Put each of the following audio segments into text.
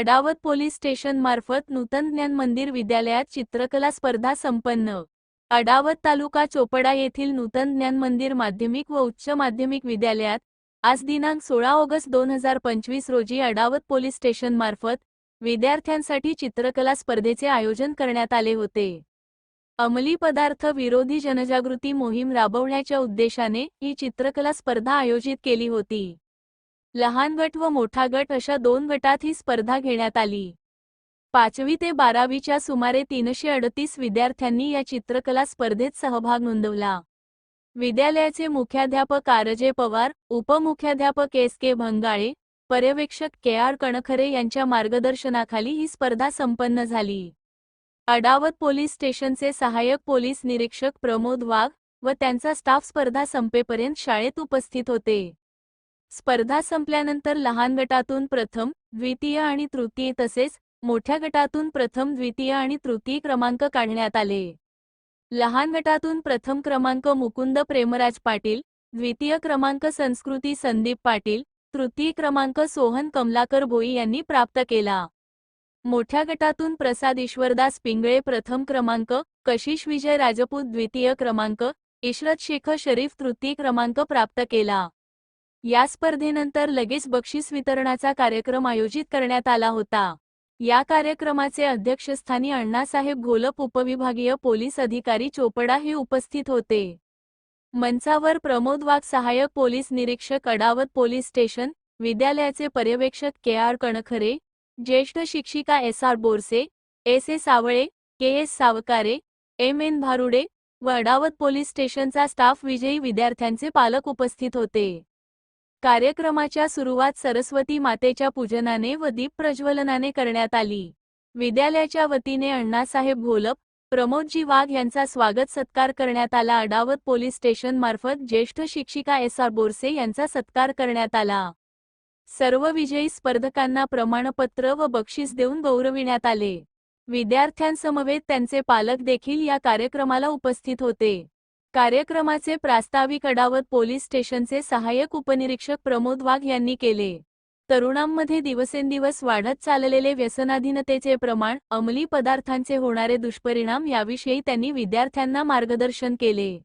अडावत police station मार्फत नूतन ज्ञान मंदिर विद्यालयात चित्रकला स्पर्धा संपन्न. अडावत तालुका चोपडा येथील नूतन ज्ञान मंदिर माध्यमिक व उच्च माध्यमिक विद्यालयात आज दिनांक सोळा ऑगस्ट दोन हजार पंचवीस रोजी अडावत पोलीस स्टेशन मार्फत विद्यार्थ्यांसाठी चित्रकला स्पर्धेचे आयोजन करण्यात आले होते. अंमली पदार्थ विरोधी जनजागृती मोहीम राबवण्याच्या उद्देशाने ही चित्रकला स्पर्धा आयोजित केली होती. लहान गट व मोठा गट अशा दोन गटात ही स्पर्धा घेण्यात आली. पाचवी ते बारावीच्या सुमारे तीनशे अडतीस विद्यार्थ्यांनी या चित्रकला स्पर्धेत सहभाग नोंदवला. विद्यालयाचे मुख्याध्यापक आरजे पवार उपमुख्याध्यापक एस के भंगाळे पर्यवेक्षक के आर कणखरे यांच्या मार्गदर्शनाखाली ही स्पर्धा संपन्न झाली. अडावत पोलीस स्टेशनचे सहाय्यक पोलीस निरीक्षक प्रमोद वाघ व त्यांचा स्टाफ स्पर्धा संपेपर्यंत शाळेत उपस्थित होते. स्पर्धा संपल्यानंतर लहान गटातून प्रथम द्वितीय आणि तृतीय तसेच मोठ्या गटातून प्रथम द्वितीय आणि तृतीय क्रमांक काढण्यात आले. लहान गटातून प्रथम क्रमांक मुकुंद प्रेमराज पाटील द्वितीय क्रमांक संस्कृती संदीप पाटील तृतीय क्रमांक सोहन कमलाकर भोई यांनी प्राप्त केला. मोठ्या गटातून प्रसाद ईश्वरदास पिंगळे प्रथम क्रमांक कशिश विजय राजपूत द्वितीय क्रमांक इशरत शेख शरीफ तृतीय क्रमांक प्राप्त केला. या स्पर्धेनंतर लगेच बक्षीस वितरणाचा कार्यक्रम आयोजित करण्यात आला होता. या कार्यक्रमाचे अध्यक्षस्थानी अण्णासाहेब घोलप उपविभागीय पोलीस अधिकारी चोपडा हे उपस्थित होते. मंचावर प्रमोद वाघ सहाय्यक पोलीस निरीक्षक अडावत पोलीस स्टेशन विद्यालयाचे पर्यवेक्षक के आर कणखरे ज्येष्ठ शिक्षिका S R Borse S A Savale K S Savkare M N Bharude व अडावत पोलीस स्टेशनचा स्टाफ विजयी विद्यार्थ्यांचे पालक उपस्थित होते. कार्यक्रमाच्या सुरुवात सरस्वती मातेच्या पूजनाने व दीप प्रज्वलनाने करण्यात आली. विद्यालयाच्या वतीने अण्णासाहेब घोलप प्रमोदजी वाघ यांचा स्वागत सत्कार करण्यात आला. अडावत पोलीस स्टेशन मार्फत ज्येष्ठ शिक्षिका एस आर बोरसे यांचा सत्कार करण्यात आला. सर्व विजयी स्पर्धकांना प्रमाणपत्र व बक्षीस देऊन गौरविण्यात आले. विद्यार्थ्यांसमवेत त्यांचे पालक देखील या कार्यक्रमाला उपस्थित होते. कार्यक्रमाचे प्रास्ताविक अडावत पोलीस स्टेशनचे सहाय्यक उपनिरीक्षक प्रमोद वाघ यांनी केले. तरुणांमध्ये दिवसेंदिवस वाढत चाललेले व्यसनाधीनतेचे प्रमाण अंमली पदार्थांचे होणारे दुष्परिणाम याविषयी त्यांनी विद्यार्थ्यांना मार्गदर्शन केले.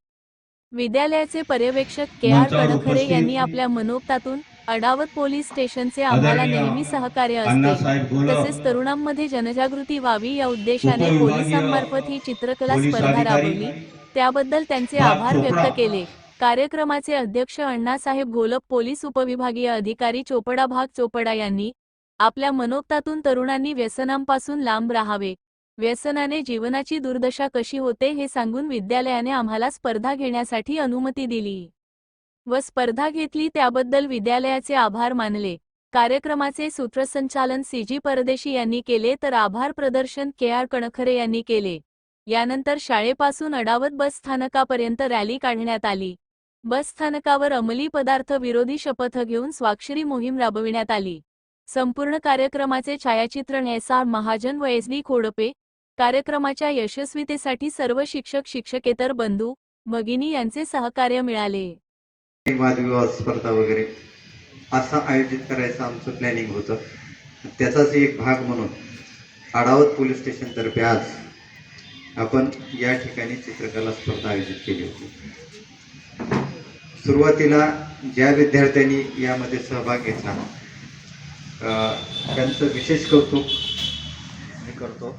विद्यालयाचे पर्यवेक्षक के आर उपस्थित यांनी आपल्या मनोगतातून अडावत पोलीस स्टेशनचे आम्हाला नेहमी सहकार्य असते. तसेच तरुणांमध्ये जनजागृती व्हावी या उद्देशाने पोलिसांमार्फत ही चित्रकला स्पर्धा राबवली. त्याबद्दल त्यांचे आभार. व्यक्त केले. कार्यक्रमाचे अध्यक्ष अण्णासाहेब घोलप पोलीस उपविभागीय अधिकारी चोपडा भाग चोपडा यांनी आपल्या मनोगतातून तरुणांनी व्यसनांपासून लांब राहावे. व्यसनाने जीवनाची दुर्दशा कशी होते हे सांगून विद्यालयाने आम्हाला स्पर्धा घेण्यासाठी अनुमती दिली. व स्पर्धा घेतली त्याबद्दल विद्यालयाचे आभार मानले. कार्यक्रमाचे सूत्रसंचालन सीजी परदेशी यांनी केले तर आभार प्रदर्शन के. आर. कणखरे यांनी केले. यानंतर शाळेपासून अडावत बस स्थानकापर्यंत रॅली काढण्यात आली. बस स्थानकावर अंमली पदार्थ विरोधी शपथ घेऊन स्वाक्षरी मोहीम राबविण्यात आली. संपूर्ण कार्यक्रमाचे छायाचित्रण एस. आर. महाजन व एस. डी. खोडपे कार्यक्रमाच्या यशस्वीतेसाठी सर्व शिक्षक शिक्षकेतर बंधू भगिनी यांचे सहकार्य मिळाले. वादविवाद स्पर्धा वगैरे असं आयोजित करायचं आमचं प्लॅनिंग होतं. त्याचाच एक भाग म्हणून आडावत पोलीस स्टेशनतर्फे आज आपण या ठिकाणी चित्रकला स्पर्धा आयोजित केली होती. सुरुवातीला ज्या विद्यार्थ्यांनी यामध्ये सहभाग घेतला त्यांचं विशेष कौतुक मी करतो.